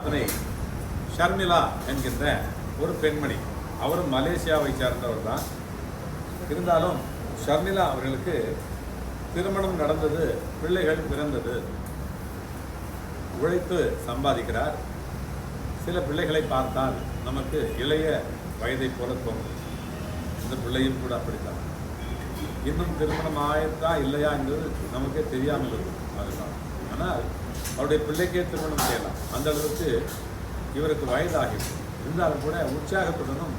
அதனை ஷர்மிளா என்கின்ற ஒரு பெண்மணி அவரும் மலேசியாவை சேர்ந்தவர் தான். இருந்தாலும் ஷர்மிளா அவர்களுக்கு திருமணம் நடந்தது பிள்ளைகள் பிறந்தது. உழைத்து சம்பாதிக்கிறார். சில பிள்ளைகளை பார்த்தால் நமக்கு இளைய வயதை போல தோன்றும். இந்த பிள்ளையும் கூட அப்படித்தான். இன்னும் திருமணம் ஆயிருக்கா இல்லையா என்பது நமக்கே தெரியாமல் இருக்கும். அதுதான். ஆனால் அவருடைய பிள்ளைக்கே திருமணம் செய்யலாம். அந்த அளவுக்கு இவருக்கு வயதாகிடும். இருந்தாலும் கூட உற்சாகத்துடனும்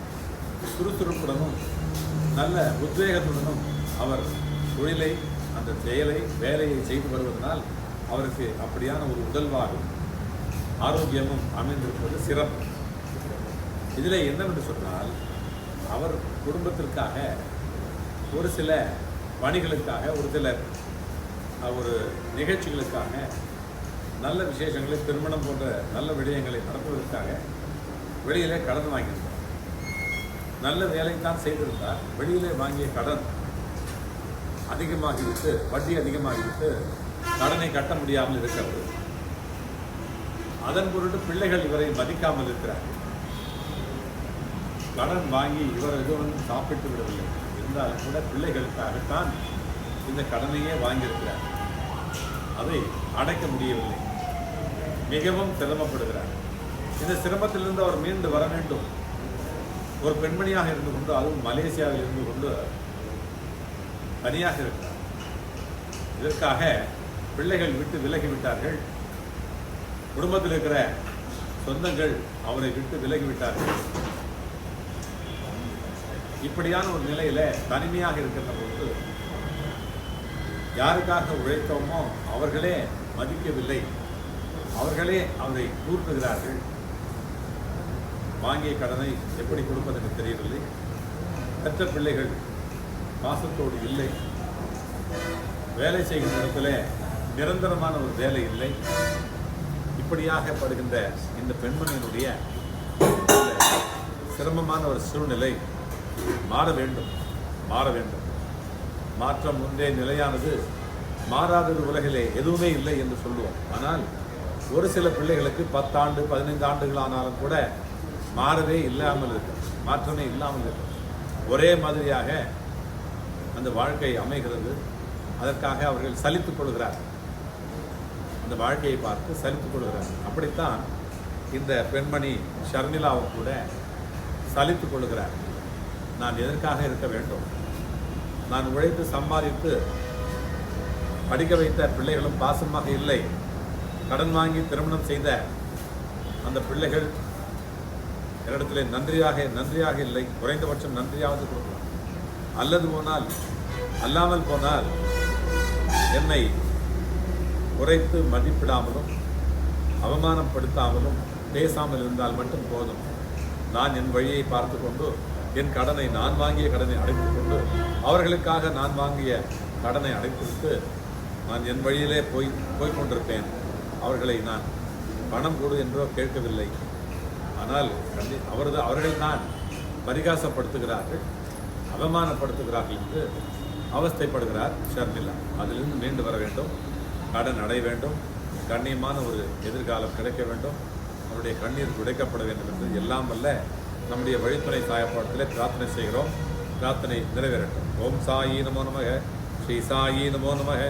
சுறுசுறுப்புடனும் நல்ல உத்வேகத்துடனும் அவர் தொழிலை அந்த செயலை வேலையை செய்து வருவதனால் அவருக்கு அப்படியான ஒரு உடல்வாகும். ஆரோக்கியமும் அமைந்திருப்பது சிறப்பு. இதில் என்னவென்று சொன்னால் அவர் குடும்பத்திற்காக ஒரு சில பணிகளுக்காக ஒரு சில ஒரு நிகழ்ச்சிகளுக்காக நல்ல விசேஷங்களை திருமணம் போன்ற நல்ல விடயங்களை நடத்துவதற்காக வெளியிலே கடன் வாங்கியிருந்தார் நல்ல வேலைத்தான் செய்திருந்தார். வெளியிலே வாங்கிய கடன் அதிகமாகிவிட்டு வட்டி அதிகமாகிவிட்டு கடனை கட்ட முடியாமல் இருக்கிறது. அதன் பொருட்டு பிள்ளைகள் இவரை மதிக்காமல் இருக்கிறார்கள். கடன் வாங்கி இவர் எதுவும் சாப்பிட்டு விடவில்லை. இருந்தாலும் கூட பிள்ளைகளுக்காகத்தான் இந்த கடனையே வாங்கியிருக்கிறார். அதை அடைக்க முடியவில்லை. மிகவும் சிரமப்படுகிறார். இந்த சிரமத்திலிருந்து அவர் மீண்டு வர வேண்டும். ஒரு பெண்மணியாக இருந்து கொண்டு அதுவும் மலேசியாவில் இருந்து கொண்டு தனியாக இருக்கிறார். இதற்காக பிள்ளைகள் விட்டு விலகி விட்டார்கள் குடும்பத்தில் இருக்கிற சொந்தங்கள் அவரை விட்டு விலகி விட்டார்கள் இப்படியான ஒரு நிலையில தனிமையாக இருக்கின்ற பொழுது யாருக்காக உழைத்தோமோ அவர்களே மதிக்கவில்லை. அவர்களே அவரை கூறுகிறார்கள் வாங்கிய கடனை எப்படி கொடுப்பது எனக்கு தெரியவில்லை. பெற்ற பிள்ளைகள் பாசத்தோடு இல்லை. வேலை செய்கிற இடத்துல நிரந்தரமான ஒரு வேலை இல்லை. இப்படியாக படுகின்ற இந்த பெண்மணியினுடைய சிரமமான ஒரு சூழ்நிலை மாற வேண்டும் மாற வேண்டும். மாற்றம் ஒன்றே நிலையானது மாறாதது உலகிலே எதுவுமே இல்லை என்று சொல்லுவோம். ஆனால் ஒரு சில பிள்ளைகளுக்கு பத்தாண்டு பதினைந்து ஆண்டுகள் ஆனாலும் கூட மாறவே இல்லாமல் இருக்கு. மாற்றமே இல்லாமல் இருக்கு. ஒரே மாதிரியாக அந்த வாழ்க்கை அமைகிறது. அதற்காக அவர்கள் சலித்துக் கொள்கிறார்கள் அந்த வாழ்க்கையை பார்த்து சலித்துக் கொள்கிறார்கள் அப்படித்தான் இந்த பெண்மணி ஷர்மிலாவும் கூட சலித்துக் கொள்கிறார். நான் எதற்காக இருக்க வேண்டும்? நான் உழைத்து சம்பாதித்து படிக்க வைத்த பிள்ளைகளும் பாசமாக இல்லை. கடன் வாங்கி திருமணம் செய்த அந்த பிள்ளைகள் என்னிடத்திலே நன்றியாக நன்றியாக இல்லை. குறைந்தபட்சம் நன்றியாவது கொடுக்கலாம். அல்லது போனால் அல்லாமல் போனால் என்னை குறைத்து மதிப்பிடாமலும் அவமானப்படுத்தாமலும் பேசாமல் இருந்தால் மட்டும் போதும். நான் என் வழியை பார்த்து கொண்டு என் கடனை நான் வாங்கிய கடனை அடைத்துக் கொண்டு அவர்களுக்காக நான் வாங்கிய கடனை அடைத்துவிட்டு நான் என் வழியிலே போய் போய்கொண்டிருப்பேன் அவர்களை நான் பணம் கொடு என்றோ கேட்கவில்லை. ஆனால் கண்டி அவரது அவர்கள் நான் பரிகாசப்படுத்துகிறார்கள் அவமானப்படுத்துகிறார்கள் என்று அவஸ்தைப்படுகிறார் ஷர்மிளா. அதிலிருந்து மீண்டு வர வேண்டும். கடன் அடைய வேண்டும். கண்ணியமான ஒரு எதிர்காலம் கிடைக்க வேண்டும். அவருடைய கண்ணீர் துடைக்கப்பட வேண்டும் என்று எல்லாம் வல்ல நம்முடைய வழித்துணை சாயப்பாடத்திலே பிரார்த்தனை செய்கிறோம். பிரார்த்தனை நிறைவேறட்டும். ஓம் சாயி நமோ நமக. ஸ்ரீ சாயி நமோ நமக.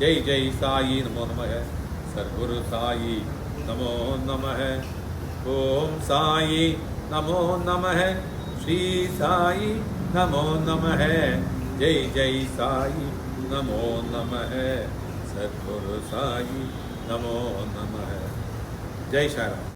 ஜெய் ஜெய் சாயி நமோ நமக. சர்க்குரு சாயி நமோ நம ஓம் சாயி நமோ நம ஸ்ரீ சாயி நமோ நம ஜெய் ஜெய் சாயி நமோ நம சத்குரு சாயி நமோ நம ஜெய் சாராம்